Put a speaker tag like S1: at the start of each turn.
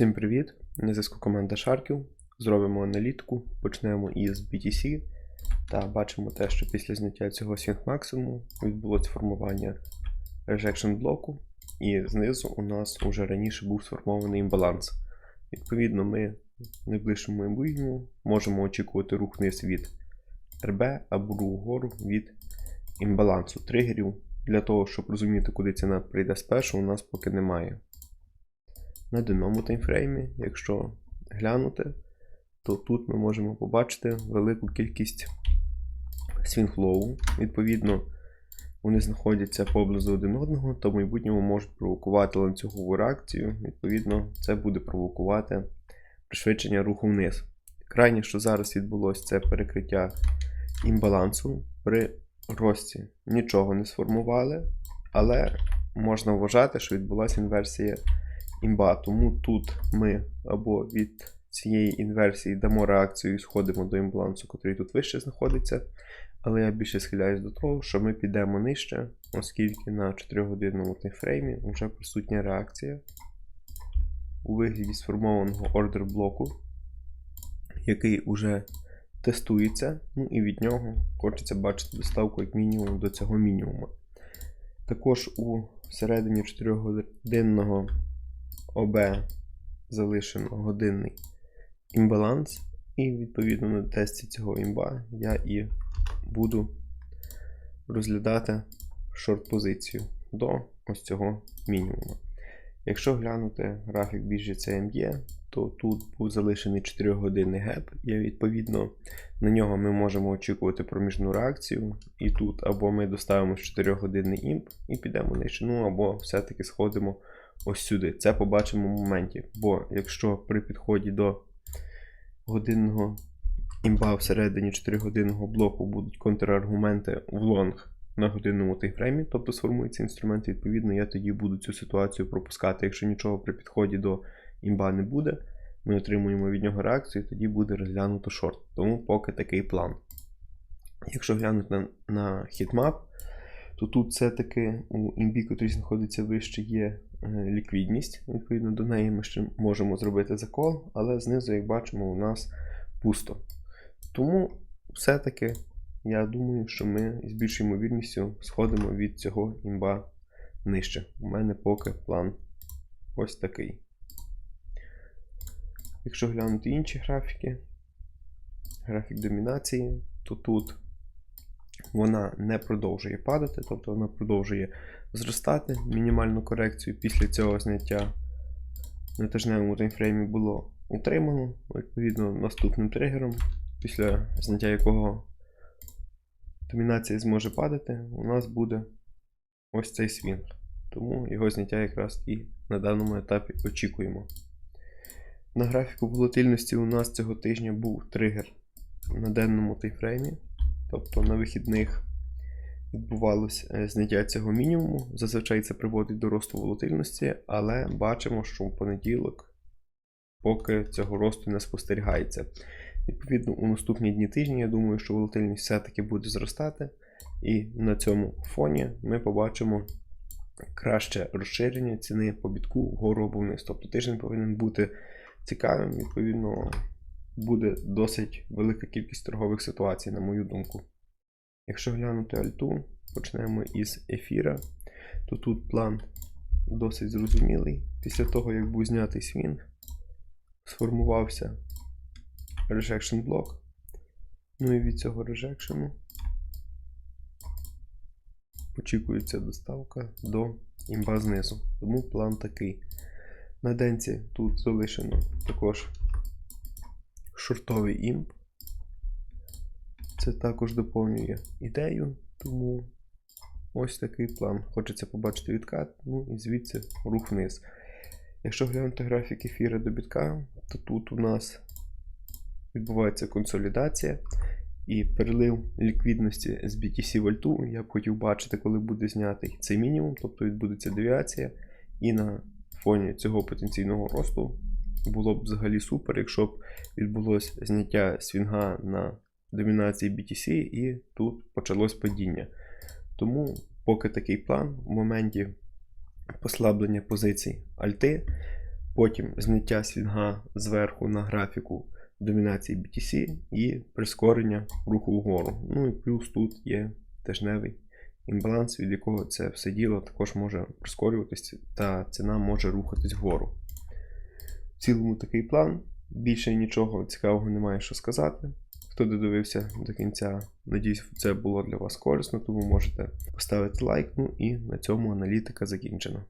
S1: Всім привіт! На зв'язку команда Sharkів. Зробимо аналітику, почнемо із BTC. Та бачимо те, що після зняття цього Swing максимуму відбулося формування rejection блоку, і знизу у нас уже раніше був сформований імбаланс. Відповідно, ми в найближчому майбутньому можемо очікувати рух вниз від RB або рух вгору від імбалансу тригерів. Для того, щоб розуміти, куди ціна прийде спершу, у нас поки немає. На денному таймфреймі, якщо глянути, то тут ми можемо побачити велику кількість свінглоу. Відповідно, вони знаходяться поблизу один одного, то в майбутньому можуть провокувати ланцюгову реакцію. Відповідно, це буде провокувати пришвидшення руху вниз. Крайнє, що зараз відбулося, це перекриття імбалансу. При рості нічого не сформували, але можна вважати, що відбулася інверсія імба. Тому тут ми або від цієї інверсії дамо реакцію і сходимо до імбалансу, який тут вище знаходиться. Але я більше схиляюсь до того, що ми підемо нижче, оскільки на 4-годинному таймфреймі вже присутня реакція у вигляді сформованого ордер блоку, який уже тестується, ну і від нього хочеться бачити доставку як мінімум до цього мінімуму. Також у середині 4-годинного ОБ залишено годинний імбаланс, і відповідно на тесті цього імба я і буду розглядати шорт-позицію до ось цього мінімуму. Якщо глянути графік біржі CME, то тут був залишений 4-годинний геп, і відповідно на нього ми можемо очікувати проміжну реакцію. І тут або ми доставимо 4-годинний імп і підемо нижче, ну або все-таки сходимо ось сюди. Це побачимо в моменті. Бо якщо при підході до годинного імба всередині 4-годинного блоку будуть контраргументи в лонг на годинному таймфреймі, тобто сформується інструмент, відповідно, я тоді буду цю ситуацію пропускати. Якщо нічого при підході до імба не буде, ми отримуємо від нього реакцію, тоді буде розглянуто шорт. Тому поки такий план. Якщо глянути на, на хітмап, то тут все-таки у імбі, який знаходиться вище, є е, ліквідність. Відповідно, до неї ми ще можемо зробити закол, але знизу, як бачимо, у нас пусто. Тому все-таки я думаю, що ми з більшою ймовірністю сходимо від цього імба нижче. У мене поки план ось такий. Якщо глянути інші графіки, графік домінації, то тут вона не продовжує падати, тобто вона продовжує зростати. Мінімальну корекцію після цього зняття на тижневому таймфреймі було утримано, відповідно, наступним тригером, після зняття якого домінація зможе падати, у нас буде ось цей свінг. Тому його зняття якраз і на даному етапі очікуємо. На графіку волатильності у нас цього тижня був тригер на денному таймфреймі. Тобто на вихідних відбувалося зняття цього мінімуму. Зазвичай це приводить до росту волатильності, але бачимо, що в понеділок поки цього росту не спостерігається. Відповідно, у наступні дні тижні, я думаю, що волатильність все-таки буде зростати, і на цьому фоні ми побачимо краще розширення ціни по бітку вгору або вниз. Тобто тиждень повинен бути цікавим, відповідно, буде досить велика кількість торгових ситуацій, на мою думку. Якщо глянути альту, почнемо із ефіра, то тут план досить зрозумілий. Після того, як був знятий свінг, сформувався rejection блок. Ну і від цього режекшену очікується доставка до імба знизу. Тому план такий. На денці тут залишено також шортовий імп. Це також доповнює ідею, тому ось такий план. Хочеться побачити відкат, ну і звідси рух вниз. Якщо глянути графік ефіра до бітка, то тут у нас відбувається консолідація і перелив ліквідності з BTC в альту. Я б хотів бачити, коли буде знятий цей мінімум, тобто відбудеться девіація. І на фоні цього потенційного росту було б взагалі супер, якщо б відбулося зняття свінга на домінації BTC, і тут почалось падіння. Тому, поки такий план, в моменті послаблення позицій альти, Потім зняття свінга зверху на графіку домінації BTC і прискорення руху вгору. Ну і плюс тут є тижневий імбаланс, від якого це все діло також може прискорюватися та ціна може рухатись вгору. Цілому такий план. Більше нічого цікавого немає що сказати. Хто додивився до кінця, надіюсь, це було для вас корисно, тому можете поставити лайк. Ну і на цьому аналітика закінчена.